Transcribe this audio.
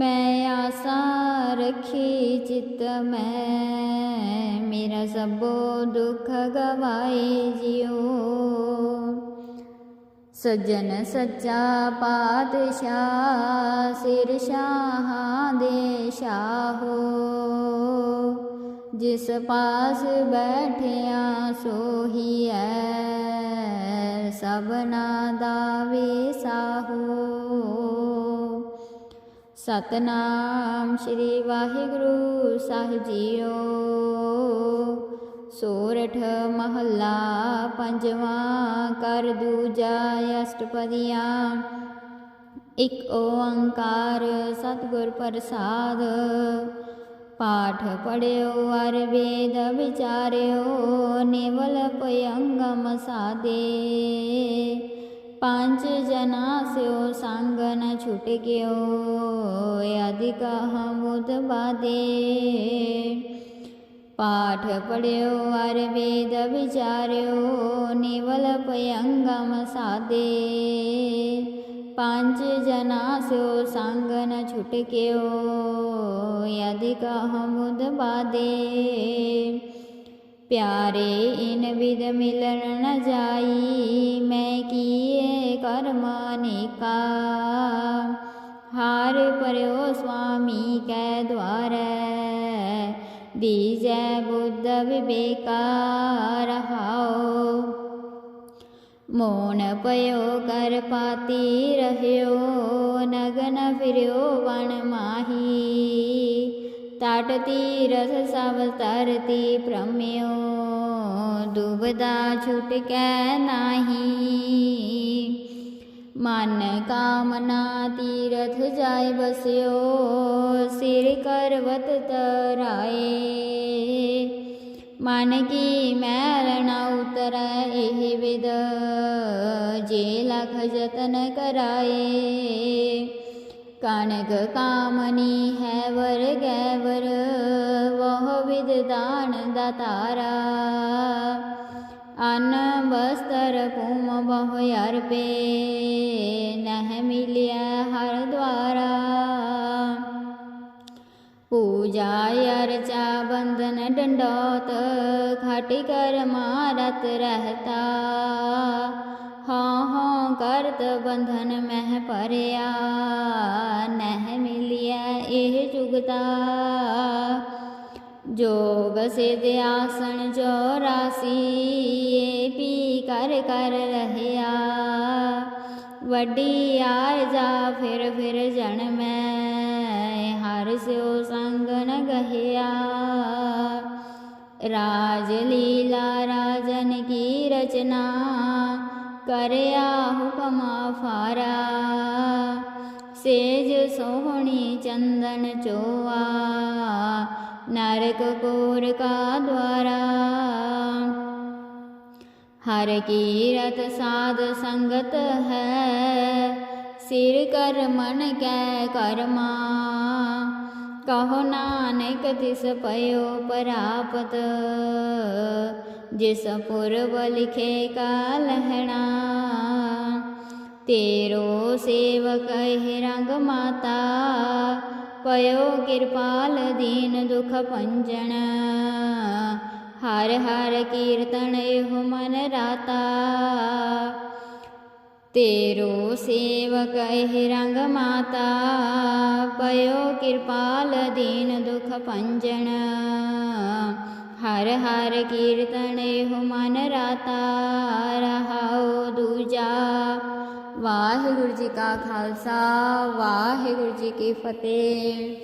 ਮੈਂ ਆਸਾ ਰਖੀ ਚਿਤ ਮੈਂ, ਮੇਰਾ ਸਭੋ ਦੁੱਖ ਗਵਾਏ ਜਿਉ। ਸਜਨ ਸੱਚਾ ਪਾਤਸ਼ਾਹ, ਸਿਰ ਸ਼ਾਹਾਂ ਦੇ ਸ਼ਾਹੋ ਜਿਸ ਪਾਸ ਬੈਠਿਆ ਸੋਹੀਐ ਸਭਨਾ ਦਾ ਵੇ ਸਾਹੋ। ਸਤਨਾਮ ਸ੍ਰੀ ਵਾਹਿਗੁਰੂ ਸਾਹਿਬ ਜੀਓ। ਸੋਰਠ ਮਹੱਲਾ ਪੰਜਵਾਂ, ਕਰ ਦੂਜਾ ਅਸ਼ਟਪਦੀਆਂ। ਇਕ ਓੰਕਾਰ ਸਤਿਗੁਰ ਪ੍ਰਸਾਦ। ਪਾਠ ਪੜਿਓ ਅਰ ਵੇਦ ਵਿਚਾਰਿਓ, ਨਿਵਲ ਪਯੰਗਮ ਸਾਦੇ। ਪੰਜ ਜਨਾ ਸਿਓ ਸੰਗ ਨ ਛੁਟ ਗਿਓ, ਅਧਿਕ ਹਮੁਦ ਬਾਦੇ। ਪਾਠ ਪੜਿਓ ਅਰ ਵੇਦ ਵਿਚਾਰਿਓ, ਨਿਵਲ ਪਯੰਗਮ ਸਾਦੇ। ਪੰਜ ਜਨਾ ਸਿਓ ਸੰਗ ਨ ਛੁਟ ਗਿਓ ਪਿਆਰੇ, ਇਨ ਵਿਦ ਮਿਲਣ ਨ ਜਾਈ, ਮੈਂ ਕੀਏ ਕਰਮ ਅਨੇਕਾ। ਹਾਰ ਪਰਿਓ ਸੁਆਮੀ ਕੈ ਦਵਾਰੈ ਦੀਜੈ ਬੁੱਧ ਵਿਵੇਕਾ ਰਹਾਓ ਮੋਨ ਪਇਓ ਕਰ ਪਾਤੀ ਰਹਿਓ, ਨਗਨ ਫਿਰਿਓ, ਵਣ ਮਾਹੀ। ਤਟ ਤੀਰਥ ਸਭ ਤਰਤੀ ਭ੍ਰਮਿਓ ਦੁਬਦਾ ਛੁਟ ਕੈ ਨਾਹੀ ਮਨ ਕਾਮਨਾ ਤੀਰਥ ਜਾਇ ਬਸਿਓ ਸਿਰ ਕਰਵਤ ਤਰਾਏ ਮਨ ਕੀ ਮੈਲ ਨ ਉਤਰੈ ਇਹ ਵਿਦ ਜੇ ਕਣਕ ਕਾਮਨੀ ਹੈ ਵਰ ਗੈ ਵਰ ਵਹ ਵਿਦ ਦਾਨ ਦਾਤਾਰਾ ਅਨ ਬਸਤਰ ਕੁਮ ਬਹੁ ਯਰ ਪੇ, ਨਹਿ ਮਿਲਿਆ ਹਰ ਦੁਆਰਾ। ਪੂਜਾ ਅਰਚਾ ਬੰਧਨ ਡੰਡੋਤ, ਖਟ ਕਰ ਮਾਰਤ ਰਹਤਾ। ਹਾਂ ਹਾਂ ਕਰਤ ਬੰਧਨ ਮਹਿ ਪਰਿਆ ਨਹਿ ਮਿਲਿਆ ਇਹ ਜੁਗਤਾ ਜੋਗ ਸਿਧ ਆਸਣ 84 ਏ ਪੀ ਕਰ ਕਰ ਰਹਿਆ ਵੱਡੀ ਆਰਜਾ ਫਿਰ ਫਿਰ ਜਨਮੈ ਹਰ ਸਿਓ ਸੰਗ ਨ ਗਹਿਆ ਰਾਜ ਲੀਲਾ ਰਾਜਨ ਕੀ ਰਚਨਾ ਕਰਿਆ ਹੁਕਮਾ ਫਾਰਾ। ਸੇਜ ਸੋਹਣੀ ਚੰਦਨ ਚੋਆ। ਨਰਕ ਕੋਰ ਕਾ ਦਵਾਰਾ ਹਰ ਕੀਰਤ ਸਾਧ ਸੰਗਤ ਹੈ। ਸਿਰ ਕਰ ਮਨ ਕੈ ਕਰਮਾ। ਕਹੋ ਨਾਨਕ ਤਿਸ ਪਇਓ ਪਰਾਪਤ। ਜਿਸ ਪੁਰਬ ਲਿਖੇ ਕਾ ਲਹਿਣਾ ਤੇਰੋ ਸੇਵਕ ਹੈ ਰੰਗ ਮਾਤਾ, ਪਇਓ ਕਿਰਪਾਲ ਦੀਨ ਦੁਖ ਭੰਜਨ। ਹਰ ਹਰ ਕੀਰਤਨ ਇਹੋ ਮਨ ਰਾਤਾ। ਤੇਰੋ ਸੇਵਕ ਇਹ ਰੰਗ ਮਾਤਾ, ਪਇਓ ਕਿਰਪਾਲ ਦੀਨ ਦੁਖ ਭੰਜਨ। ਹਰ ਹਰ ਕੀਰਤਨ ਇਹੋ ਮਨ ਰਾਤਾ ਰਹਾਉ ਦੂਜਾ। ਵਾਹਿਗੁਰੂ ਜੀ ਕਾ ਖਾਲਸਾ, ਵਾਹਿਗੁਰੂ ਜੀ ਕੀ ਫਤਿਹ।